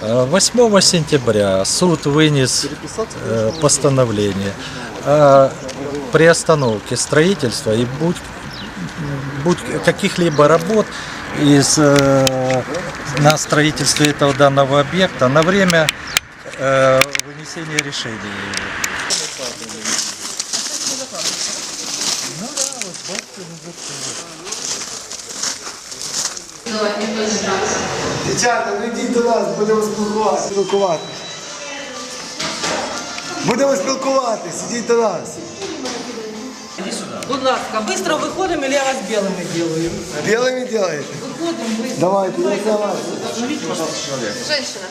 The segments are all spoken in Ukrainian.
Э, 8 сентября суд вынес э, постановление о приостановке строительства и будь, будь каких-либо работ из, э, на строительстве этого данного объекта на время э, вынесения решения. Дівчата, ну йдіть до нас, будемо спілкуватися. Спілкуватись. Будемо спілкуватись, ідіть до нас. Будь ласка, быстро выходим или я вас белыми делаю? Білими делаєте? Выходим быстро. Давайте, я за вас. Женщина.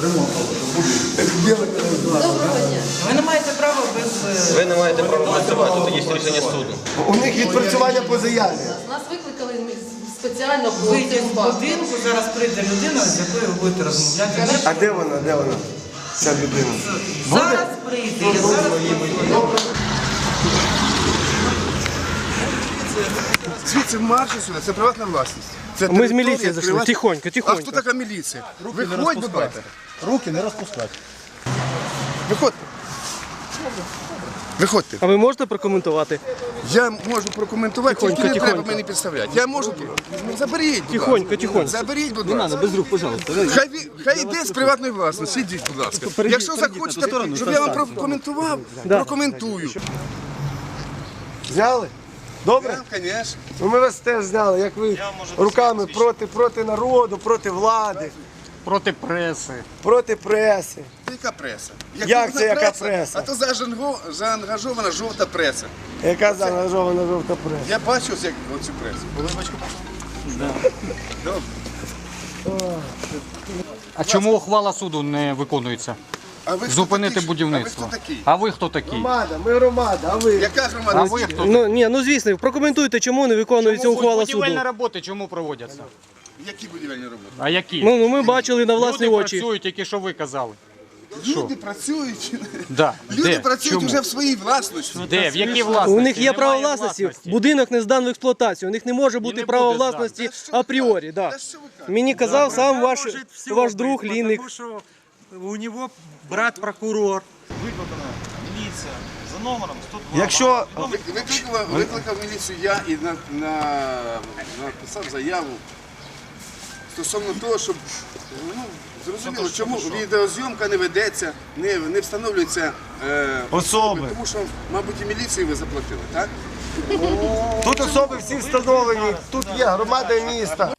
Білими. Доброго дня. Ви не маєте права без... е, Ви не маєте права працювати, тут є рішення суду. У них відпрацювання по заяві. Нас викликали спеціально по з факту. будинку, зараз прийде людина, з якою ви будете розмовляти. А де вона? Де вона? Ця людина. Зараз прийде, я зараз Звідси марші сюди, це приватна власність. Це Ми з міліції зайшли. приват- Тихонько, А хто така міліція? Виходь, будь ласка. Руки не распускать. Виходьте. Виходьте. А ви можете прокоментувати? Я можу прокоментувати, Тихонько, тільки не треба мені підставляти. Я можу. Ну, заберіть, будь Тихонько, ласка. тихонько. Заберіть, будь ласка. без рук, пожалуйста. Хай, хай йде з приватної власності, ідіть, будь ласка. Якщо захочете, щоб я вам прокоментував, прокоментую. Зняли? Добре? Звісно. Ну ми вас теж зняли, як ви руками проти, проти народу, проти влади, проти преси. проти преси. Яка преса? Як це яка преса? А то заангажована, заангажована жовта преса. Яка заангажована жовта преса? Я бачу ось як оцю пресу. А чому ухвала суду не виконується? А ви хто Зупинити такий? будівництво. А ви хто такий? А ви хто такий? Громада, ми громада, а ви? Яка А громада? ви хто? Ну ні, ну звісно, прокоментуйте, чому не виконується ухвала суду. Будівельні роботи чому проводяться? Які будівельні роботи? А які? Ну, ну ми бачили на власні Люди очі. працюють, які що ви казали. Люди працюють. Да. Люди Де? працюють Чому? вже в своїй власності. Де? В якій власності? У них є право власності. Будинок не зданий в експлуатацію. У них не може бути не право буде власності Та що ви апріорі. Да. Та що ви кажете? Мені казав сам ваш, ваш друг Лінник. Потому что у него брат прокурор. Викликана міліція за номером 102. Якщо Викликав, викликав міліцію я і на, на, написав заяву стосовно того, щоб ну, зрозуміло, чому відеозйомка не ведеться, не, не встановлюється е, Особи. Тому що, мабуть, і міліції ви заплатили, так? тут особи всі встановлені, тут є громада міста.